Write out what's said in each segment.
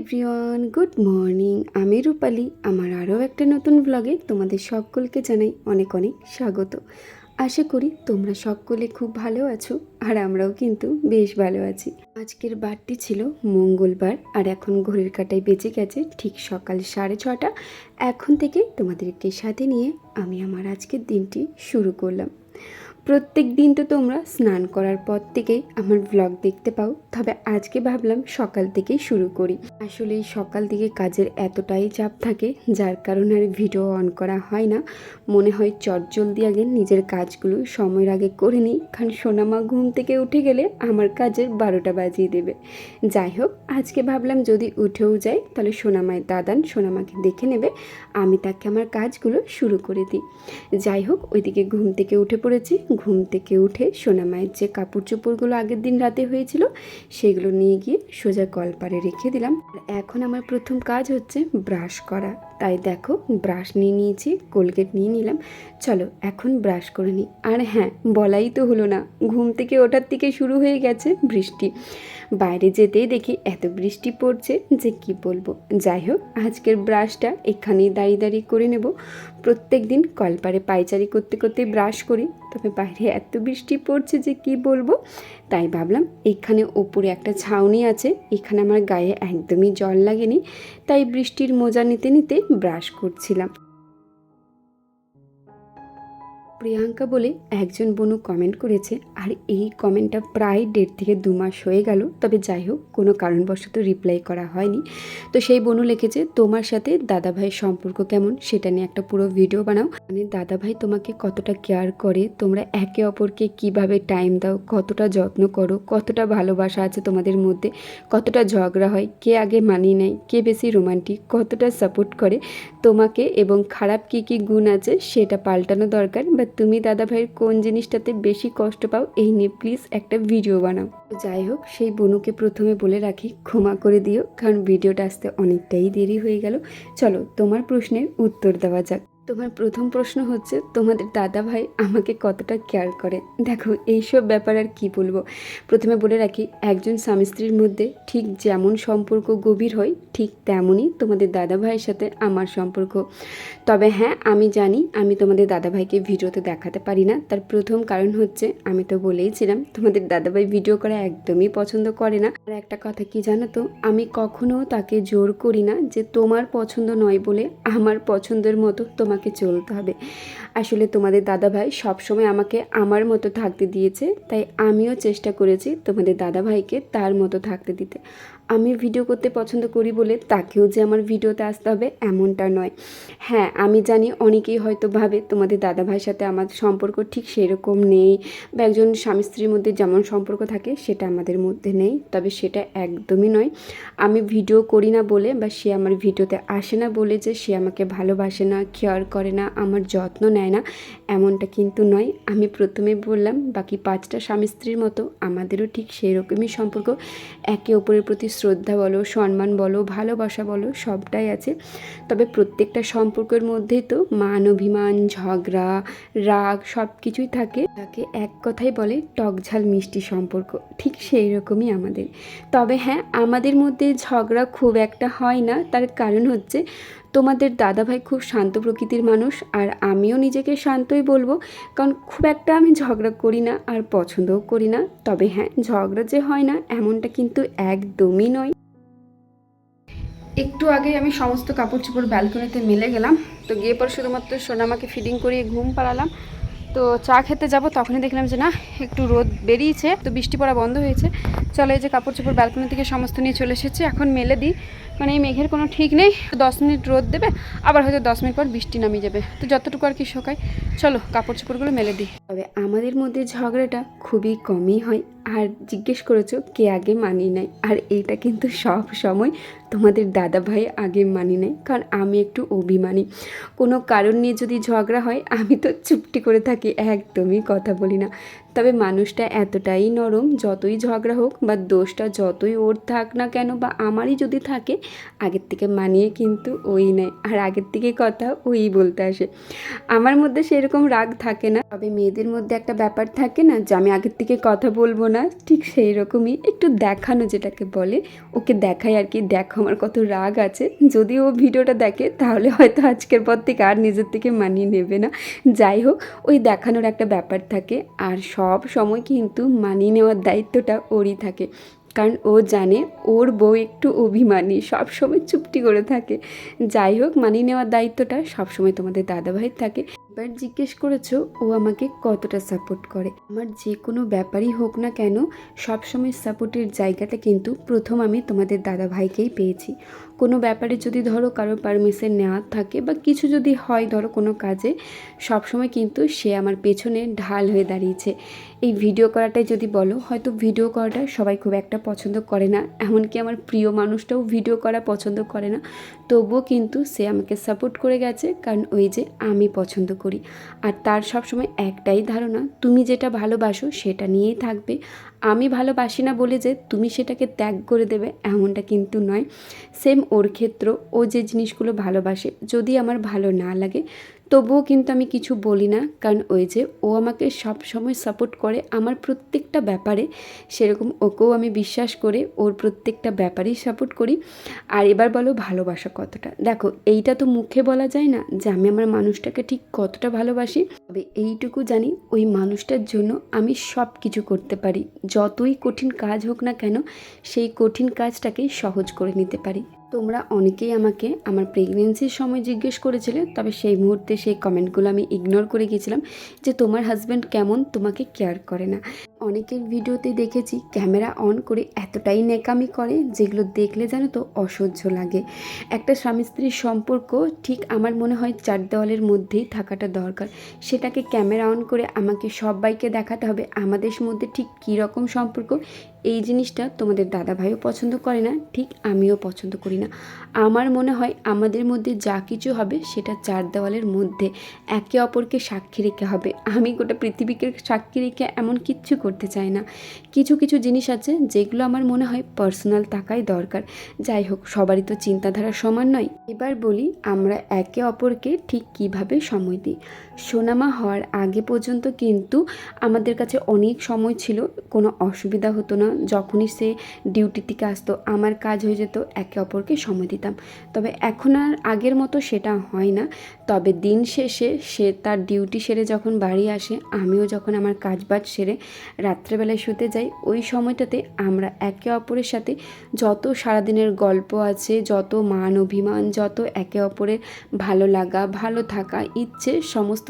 Everyone, good morning. আমি রূপালি। আমার আরও একটা নতুন ব্লগে তোমাদের সকলকে জানাই অনেক অনেক স্বাগত। আশা করি তোমরা সকলে খুব ভালো আছো, আর আমরাও কিন্তু বেশ ভালো আছি। আজকের বারটি ছিল মঙ্গলবার, আর এখন ঘড়ির কাটায় বেঁচে গেছে ঠিক সকাল সাড়ে ছটা। এখন থেকে তোমাদেরকে সাথে নিয়ে আমি আমার আজকের দিনটি শুরু করলাম। প্রত্যেক দিন তো তোমরা স্নান করার পর থেকেই আমার ব্লগ দেখতে পাও। তবে আজকে ভাবলাম সকাল থেকেই শুরু করি। আসলে সকাল থেকে কাজের এতটাই চাপ থাকে, যার কারণে আর ভিডিও অন করা হয় না। মনে হয় চট জলদি আগে নিজের কাজগুলো সময়ের আগে করে নিই, কারণ সোনামা ঘুম থেকে উঠে গেলে আমার কাজের বারোটা বাজিয়ে দেবে। যাই হোক, আজকে ভাবলাম যদি উঠেও যায় তাহলে সোনামায়ের দাদান সোনামাকে দেখে নেবে, আমি তাকে আমার কাজগুলো শুরু করে দিই। যাই হোক, ওইদিকে ঘুম থেকে উঠে পড়েছি ঘুম থেকে উঠে সোনামায়ের যে কাপড় চোপড়গুলো আগের দিন রাতে হয়েছিল, সেগুলো নিয়ে গিয়ে সোজা কলপারে রেখে দিলাম। এখন আমার প্রথম কাজ হচ্ছে ব্রাশ করা। তাই দেখো, ব্রাশ নিয়ে নিয়েছি, কোলগেট নিয়ে নিলাম। চলো, এখন ব্রাশ করে নিই। আর হ্যাঁ বলাই তো হলো না, ঘুম থেকে ওঠার থেকে শুরু হয়ে গেছে বৃষ্টি। বাইরে যেতেই দেখি এত বৃষ্টি পড়ছে যে কি বলব। যাই হোক, আজকের ব্রাশটা এখানেই দাঁড়িয়ে দাঁড়িয়ে করে নেব। প্রত্যেক দিন কলপারে পায়চারি করতে করতে ব্রাশ করি, তবে বাইরে এত বৃষ্টি পড়ছে যে কি বলব? তাই ভাবলাম এখানে ওপরে একটা ছাউনি আছে, এখানে আমার গায়ে একদমই জল লাগেনি, তাই বৃষ্টির মোজা নিতে নিতে ব্রাশ করছিলাম। প্রিয়াঙ্কা বলে একজন বনু কমেন্ট করেছে, আর এই কমেন্টটা প্রায় দেড় থেকে দু মাস হয়ে গেল। তবে যাই হোক, কোনো কারণবশত রিপ্লাই করা হয়নি। তো সেই বনু লিখেছে, তোমার সাথে দাদাভাইয়ের সম্পর্ক কেমন সেটা নিয়ে একটা পুরো ভিডিও বানাও। মানে দাদাভাই তোমাকে কতটা কেয়ার করে, তোমরা একে অপরকে কীভাবে টাইম দাও, কতটা যত্ন করো, কতটা ভালোবাসা আছে তোমাদের মধ্যে, কতটা ঝগড়া হয়, কে আগে মানিয়ে নেয়, কে বেশি রোমান্টিক কতটা সাপোর্ট করে তোমাকে এবং খারাপ কী কী গুণ আছে সেটা পাল্টানো দরকার, বা তুমি দাদাভাইয়ের কোন জিনিসটাতে বেশি কষ্ট পাও, এই নিয়ে প্লিজ একটা ভিডিও বানাও। যাই হোক, সেই বনুকে প্রথমে বলে রাখি, ক্ষমা করে দিও, কারণ ভিডিওটা আসতে অনেকটাই দেরি হয়ে গেল। চলো তোমার প্রশ্নের উত্তর দেওয়া যাক। তোমার প্রথম প্রশ্ন হচ্ছে, তোমাদের দাদা ভাই আমাকে কতটা কেয়ার করে? দেখো, এইসব ব্যাপার আর কি বলব? প্রথমে বলে রাখি, একজন স্বামী স্ত্রীর মধ্যে ঠিক যেমন সম্পর্ক গভীর হয়, ঠিক তেমনই তোমাদের দাদা ভাইয়ের সাথে আমার সম্পর্ক। তবে হ্যাঁ আমি জানি আমি তোমাদের দাদাভাইকে ভিডিওতে দেখাতে পারি না। তার প্রথম কারণ হচ্ছে, আমি তো বলেইছিলাম, তোমাদের দাদাভাই ভিডিও করা একদমই পছন্দ করে না। আর একটা কথা কি জানো তো, আমি কখনো তাকে জোর করি না যে তোমার পছন্দ নয় বলে আমার পছন্দের মতো তোমাকে চলতে হবে। আসলে তোমাদের দাদাভাই সবসময় আমাকে আমার মতো থাকতে দিয়েছে, তাই আমিও চেষ্টা করেছি তোমাদের দাদাভাইকে তার মতো থাকতে দিতে। আমি ভিডিও করতে পছন্দ করি বলে তাকেও যে আমার ভিডিওতে আসতে হবে এমনটা নয়। হ্যাঁ আমি জানি অনেকেই হয়তো ভাবে তোমাদের দাদাভাইয়ের সাথে আমার সম্পর্ক ঠিক সেরকম নেই বা একজন স্বামী স্ত্রীর মধ্যে যেমন সম্পর্ক থাকে সেটা আমাদের মধ্যে নেই, তবে সেটা একদমই নয়। আমি ভিডিও করি না বলে বা সে আমার ভিডিওতে আসে না বলে যে সে আমাকে ভালোবাসে না কেয়ার করে না, আমার যত্ন নেয় না, এমনটা কিন্তু নয়। আমি প্রথমে বললাম, বাকি পাঁচটা স্বামী স্ত্রীর মতো আমাদেরও ঠিক সেই রকমই সম্পর্ক। একে অপরের প্রতি শ্রদ্ধা বলো, সম্মান বলো, ভালোবাসা বলো, সবটাই আছে। তবে প্রত্যেকটা সম্পর্কের মধ্যেই তো মান, অভিমান, ঝগড়া, রাগ সব কিছুই থাকে। তাকে এক কথাই বলে টকঝাল মিষ্টি সম্পর্ক, ঠিক সেই রকমই আমাদের। তবে হ্যাঁ আমাদের মধ্যে ঝগড়া খুব একটা হয় না। তার কারণ হচ্ছে তোমাদের দাদাভাই খুব শান্ত প্রকৃতির মানুষ আর আমিও নিজেকে শান্তই বলব। কারণ খুব একটা আমি ঝগড়া করি না আর পছন্দও করি না। তবে হ্যাঁ ঝগড়া যে হয় না, এমনটা কিন্তু একদমই নয়। একটু আগে আমি সমস্ত কাপড় চোপড় ব্যালকনিতে মিলে গেলাম। তো গিয়ে পর শুধুমাত্র সোনামাকে ফিডিং করিয়ে ঘুম পাড়ালাম। তো চা খেতে যাব, তখনই দেখলাম যে না, একটু রোদ বেরিয়েছে, তো বৃষ্টি পড়া বন্ধ হয়েছে। চলো এই যে কাপড় চোপড় ব্যালকনি থেকে সমস্ত নিয়ে চলে এসেছে, এখন মেলে দিই। মানে এই মেঘের কোনো ঠিক নেই দশ মিনিট রোদ দেবে, আবার হয়তো দশ মিনিট পর বৃষ্টি নামিয়ে যাবে। তো যতটুকু আর কি শোকায়, চলো কাপড় চোপড়গুলো মেলে দিই। তবে আমাদের মধ্যে ঝগড়াটা খুবই কমই হয়। আর জিজ্ঞেস করেছ কে আগে মানি নেয়? আর এইটা কিন্তু সব সময় তোমাদের দাদা ভাই আগে মানি নেয়, কারণ আমি একটু অভিমানী। কোনো কারণ নিয়ে যদি ঝগড়া হয়, আমি তো চুপটি করে থাকি, একদমই কথা বলি না। তবে মানুষটা এতটাই নরম যতই ঝগড়া হোক বা দোষটা যতই ওর থাক না কেন বা আমারই যদি থাকে, আগের থেকে মানিয়ে কিন্তু ওই নেয়। আর আগের থেকে কথা ওই বলতে আসে। আমার মধ্যে সেরকম রাগ থাকে না। তবে মেয়েদের মধ্যে একটা ব্যাপার থাকে না যে আমি আগের থেকে কথা বলব না। ঠিক সেই রকমই একটু দেখানো যেটাকে বলে, ওকে দেখাই আর কি, দেখো আমার কত রাগ আছে। যদি ও ভিডিওটা দেখে, তাহলে হয়তো আজকের পর থেকে আর নিজের থেকে মানিয়ে নেবে না। যাই হোক, ওই দেখানোর একটা ব্যাপার থাকে। আর সব সময় কিন্তু মানিয়ে নেওয়ার দায়িত্বটা ওরই থাকে। কারণ ও জানে ওর বউ একটু অভিমানী, সবসময় চুপটি করে থাকে। যাই হোক, মানিয়ে নেওয়ার দায়িত্বটা সবসময় তোমাদের দাদাভাইয়ের থাকে। এবার জিজ্ঞেস করেছ, ও আমাকে কতটা সাপোর্ট করে। আমার যে কোনো ব্যাপারই হোক না কেন, সবসময় সাপোর্টের জায়গাটা কিন্তু প্রথম আমি তোমাদের দাদা ভাইকেই পেয়েছি। কোনো ব্যাপারে যদি ধরো কারও পারমিশন নেওয়ার থাকে বা কিছু যদি হয় ধরো কোনো কাজে, সবসময় কিন্তু সে আমার পেছনে ঢাল হয়ে দাঁড়িয়েছে। এই ভিডিও করাটাই যদি বলো, হয়তো ভিডিও করাটা সবাই খুব একটা পছন্দ করে না, এমনকি আমার প্রিয় মানুষটাও ভিডিও করা পছন্দ করে না। তবুও কিন্তু সে আমাকে সাপোর্ট করে গেছে, কারণ ওই যে আমি পছন্দ করি। আর তার সবসময় একটাই ধারণা, তুমি যেটা ভালোবাসো সেটা নিয়েই থাকবে। আমি ভালোবাসি না বলে যে তুমি সেটাকে ত্যাগ করে দেবে এমনটা কিন্তু নয়। সেম ওর ক্ষেত্র ও যে জিনিসগুলো ভালোবাসে, যদি আমার ভালো না লাগে তবুও কিন্তু আমি কিছু বলি না, কারণ ওই যে ও আমাকে সব সময় সাপোর্ট করে আমার প্রত্যেকটা ব্যাপারে। সেরকম ওকেও আমি বিশ্বাস করে ওর প্রত্যেকটা ব্যাপারেই সাপোর্ট করি। আর এবার বলো ভালোবাসা কতটা? দেখো, এইটা তো মুখে বলা যায় না যে আমি আমার মানুষটাকে ঠিক কতটা ভালোবাসি। তবে এইটুকু জানি, ওই মানুষটার জন্য আমি সব কিছু করতে পারি। যতই কঠিন কাজ হোক না কেন, সেই কঠিন কাজটাকেই সহজ করে নিতে পারি। তোমরা অনেকেই আমাকে আমার প্রেগনেন্সির সময় জিজ্ঞেস করেছিলে, তবে সেই মুহূর্তে সেই কমেন্টগুলো আমি ইগনোর করে গিয়েছিলাম যে তোমার হাজব্যান্ড কেমন, তোমাকে কেয়ার করে না। অনেকের ভিডিওতে দেখেছি ক্যামেরা অন করে এতটাই নেকামি করে যেগুলো দেখলে যেন তো অসহ্য লাগে। একটা স্বামী স্ত্রীর সম্পর্ক ঠিক আমার মনে হয় চার দেওয়ালের মধ্যেই থাকাটা দরকার। সেটাকে ক্যামেরা অন করে আমাকে সবাইকে দেখাতে হবে আমাদের মধ্যে ঠিক কী রকম সম্পর্ক, এই জিনিসটা তোমাদের দাদাভাইও পছন্দ করে না, ঠিক আমিও পছন্দ করি না। আমার মনে হয় আমাদের মধ্যে যা কিছু হবে সেটা চার দেওয়ালের মধ্যে একে অপরকে সাক্ষী রেখে হবে। আমি গোটা পৃথিবীকে সাক্ষী রেখে এমন কিচ্ছু করতে চাই না। কিছু কিছু জিনিস আছে যেগুলো আমার মনে হয় পার্সোনাল থাকাই দরকার। যাই হোক, সবারই তো চিন্তাধারা সমান নয়। এবার বলি আমরা একে অপরকে ঠিক কীভাবে সময় দিই। সোনামা হওয়ার আগে পর্যন্ত কিন্তু আমাদের কাছে অনেক সময় ছিল, কোনো অসুবিধা হতো না। যখনই সে ডিউটি থেকে আসতো, আমার কাজ হয়ে যেত, একে অপরকে সময় দিতাম। তবে এখন আর আগের মতো সেটা হয় না। তবে দিন শেষে সে তার ডিউটি সেরে যখন বাড়ি আসে, আমিও যখন আমার কাজ বাজ সেরে রাত্রেবেলায় শুতে যাই, ওই সময়টাতে আমরা একে অপরের সাথে যত সারাদিনের গল্প আছে, যত মান অভিমান যত একে অপরের ভালো লাগা, ভালো থাকা, ইচ্ছে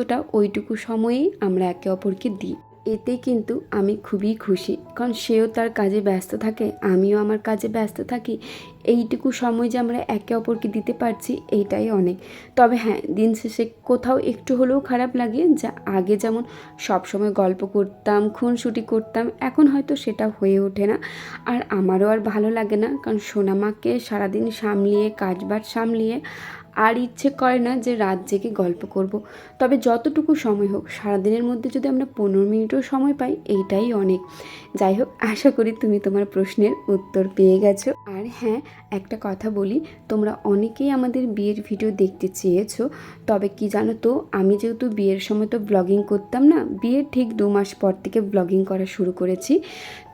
সমস্তটা ওইটুকু সময়েই আমরা একে অপরকে দিই। এতে কিন্তু আমি খুবই খুশি। কারণ সেও তার কাজে ব্যস্ত থাকে, আমিও আমার কাজে ব্যস্ত থাকি। এইটুকু সময় যে আমরা একে অপরকে দিতে পারছি, এইটাই অনেক। তবে হ্যাঁ দিন শেষে কোথাও একটু হলেও খারাপ লাগে যা আগে যেমন সব সময় গল্প করতাম, খুনসুটি করতাম, এখন হয়তো সেটা হয়ে ওঠে না। আর আমারও আর ভালো লাগে না, কারণ সোনামাকে সারাদিন সামলিয়ে, কাজবাজ সামলিয়ে আর ইচ্ছে করে না যে রাত জেগে গল্প করব। তবে যতটুকু সময় হোক, সারাদিনের মধ্যে যদি আমরা পনেরো মিনিটও সময় পাই, এইটাই অনেক যাই হোক, আশা করি তুমি তোমার প্রশ্নের উত্তর পেয়ে গেছো আর হ্যাঁ একটা কথা বলি, তোমরা অনেকেই আমাদের বিয়ের ভিডিও দেখতে চেয়েছো, তবে কি জানো তো, আমি যেহেতু বিয়ের সময় তো ব্লগিং করতাম না, বিয়ের ঠিক দু মাস পর থেকে ব্লগিং করা শুরু করেছি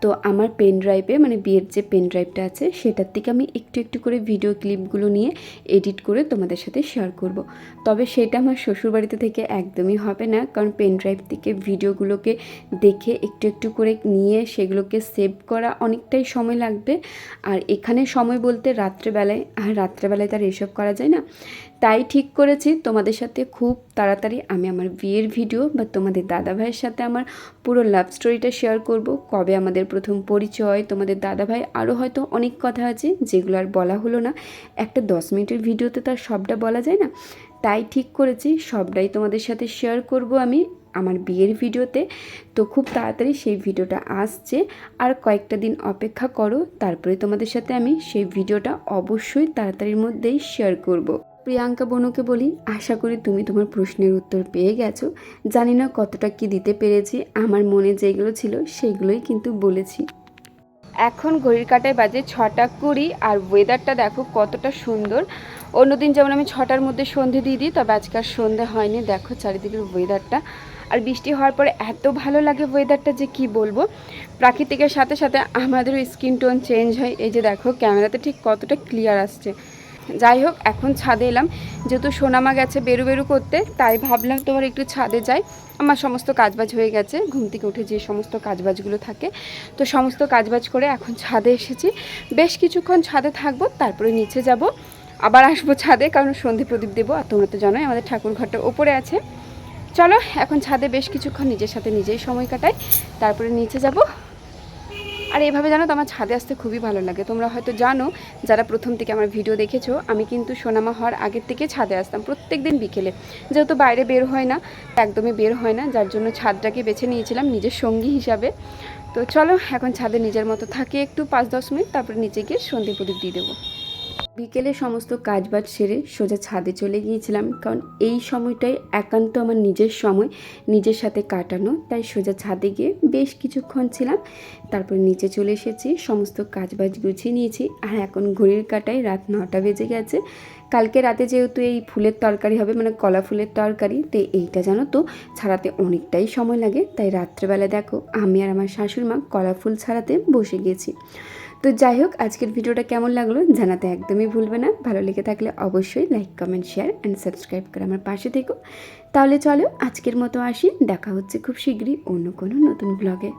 তো আমার পেন ড্রাইভে মানে বিয়ের যে পেন ড্রাইভটা আছে, সেটার থেকে আমি একটু একটু করে ভিডিও ক্লিপগুলো নিয়ে এডিট করে তোমাদের সাথে শেয়ার করব। তবে সেটা আমার শ্বশুরবাড়িতে থেকে একদমই হবে না, কারণ পেন ড্রাইভ থেকে ভিডিওগুলোকে দেখে একটু একটু করে নিয়ে সেগুলোকে সেভ করা অনেকটাই সময় লাগবে আর এখানে সময় বলতে রাত্রেবেলায়, আর রাত্রেবেলায় তার এসব করা যায় না। তাই ঠিক করেছি, তোমাদের সাথে খুব তাড়াতাড়ি আমি আমার বিয়ের ভিডিও বা তোমাদের দাদা ভাইয়ের সাথে আমার পুরো লাভ স্টোরিটা শেয়ার করব। কবে আমাদের প্রথম পরিচয়, তোমাদের দাদা ভাই আরও হয়তো অনেক কথা আছে, যেগুলো আর বলা হলো না। একটা দশ মিনিটের ভিডিওতে তার সবটা বলা যায় না। তাই ঠিক করেছি, সবটাই তোমাদের সাথে শেয়ার করব আমি। আমার বিয়ের ভিডিওতে। তো খুব তাড়াতাড়ি সেই ভিডিওটা আসছে। আর কয়েকটা দিন অপেক্ষা করো, তারপরে তোমাদের সাথে আমি সেই ভিডিওটা অবশ্যই তাড়াতাড়ির মধ্যেই শেয়ার করব। প্রিয়াঙ্কা বনুকে বলি, আশা করি তুমি তোমার প্রশ্নের উত্তর পেয়ে গেছো। জানি না কতটা কি দিতে পেরেছি, আমার মনে যেগুলো ছিল সেগুলোই কিন্তু বলেছি। এখন ঘড়ির কাটায় বাজে ছটা কুড়ি, আর ওয়েদারটা দেখো কতটা সুন্দর। অন্যদিন যেমন আমি ছটার মধ্যে সন্ধে দিয়ে দিই, তবে আজকে আর সন্ধে হয়নি। দেখো চারিদিকের ওয়েদারটা আর বৃষ্টি হওয়ার পরে এত ভালো লাগে ওয়েদারটা যে কি বলব? প্রাকৃতিকের সাথে সাথে আমাদেরও স্কিন টোন চেঞ্জ হয়। এই যে দেখো ক্যামেরাতে ঠিক কতটা ক্লিয়ার আসছে। যাই হোক, এখন ছাদে এলাম। যেহেতু সোনামা গেছে বেরু বেরু করতে, তাই ভাবলাম তোমার একটু ছাদে যাই। আমার সমস্ত কাজবাজ হয়ে গেছে। ঘুম থেকে উঠে যে সমস্ত কাজবাজগুলো থাকে, তো সমস্ত কাজবাজ করে এখন ছাদে এসেছি। বেশ কিছুক্ষণ ছাদে থাকব, তারপরে নিচে যাব। আবার আসব ছাদে, কারণ সন্ধে প্রদীপ দেবো। আর তোমরা তো জানোই, আমাদের ঠাকুর ঘরটা ওপরে আছে। চলো, এখন ছাদে বেশ কিছুক্ষণ নিজের সাথে নিজেই সময় কাটাই, তারপরে নিচে যাব। আর এভাবে জানো তো আমার ছাদে আসতে খুবই ভালো লাগে। তোমরা হয়তো জানো, যারা প্রথম থেকে আমার ভিডিও দেখেছ, আমি কিন্তু সোনামা হওয়ার আগের থেকে ছাদে আসতাম প্রত্যেক দিন বিকেলে। যেহেতু বাইরে বের হয় না একদমই বের হয় না, যার জন্য ছাদটাকে বেছে নিয়েছিলাম নিজের সঙ্গী হিসাবে। তো চলো, এখন ছাদে নিজের মতো থাকি একটু পাঁচ দশ মিনিট, তারপরে নিচে গিয়ে সন্ধে প্রদীপ দিয়ে দেবো। বিকেলে সমস্ত কাজবাজ সেরে সোজা ছাদে চলে গিয়েছিলাম, কারণ এই সময়টাই একান্ত আমার নিজের সময়, নিজের সাথে কাটানো। তাই সোজা ছাদে গিয়ে বেশ কিছুক্ষণ ছিলাম, তারপর নিচে চলে এসেছি, সমস্ত কাজবাজ গুছিয়ে নিয়েছি। আর এখন ঘড়ির কাটায় রাত নটা বেজে গেছে। কালকে রাতে যেহেতু এই ফুলের তরকারি হবে মানে কলা ফুলের তরকারি, তো এইটা জানো তো, ছাড়াতে অনেকটাই সময় লাগে। তাই রাত্রেবেলা দেখো, আমি আর আমার শাশুড়ি মা কলা ফুল ছাড়াতে বসে গেছি। তো যাই হোক, আজকের ভিডিওটা কেমন লাগল জানাতে একদমই ভুলবে না। ভালো লেগে থাকলে অবশ্যই like comment share and subscribe করে আমার পাশে থেকো। তাহলে চলো আজকের মতো আসি। দেখা হচ্ছে খুব শীঘ্রই অন্য কোনো নতুন ব্লগে